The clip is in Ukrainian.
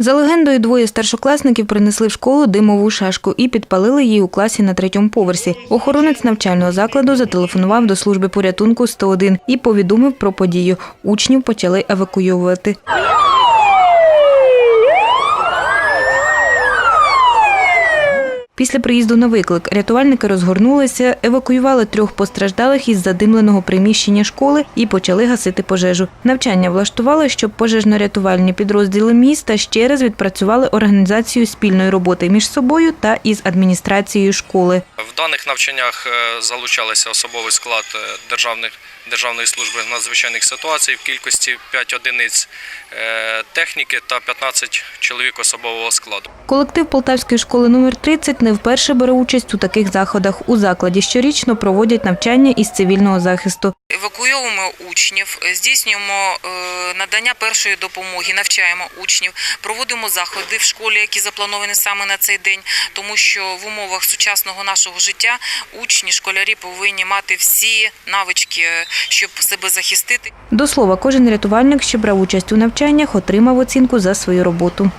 За легендою, двоє старшокласників принесли в школу димову шашку і підпалили її у класі на третьому поверсі. Охоронець навчального закладу зателефонував до служби порятунку 101 і повідомив про подію. Учнів почали евакуйовувати. Після приїзду на виклик рятувальники розгорнулися, евакуювали трьох постраждалих із задимленого приміщення школи і почали гасити пожежу. Навчання влаштували, щоб пожежно-рятувальні підрозділи міста ще раз відпрацювали організацію спільної роботи між собою та із адміністрацією школи. Даних навчаннях е, залучалися особовий склад е, державних, Державної служби надзвичайних ситуацій в кількості 5 одиниць е, техніки та 15 чоловік особового складу. Колектив Полтавської школи номер 30 не вперше бере участь у таких заходах. У закладі щорічно проводять навчання із цивільного захисту. Евакуйовуємо учнів, е, здійснюємо е, надання першої допомоги, навчаємо учнів, проводимо заходи в школі, які заплановані саме на цей день, тому що в умовах сучасного нашого життя учні, школярі повинні мати всі навички, е, щоб себе захистити. До слова, кожен рятувальник, що брав участь у навчаннях, отримав оцінку за свою роботу.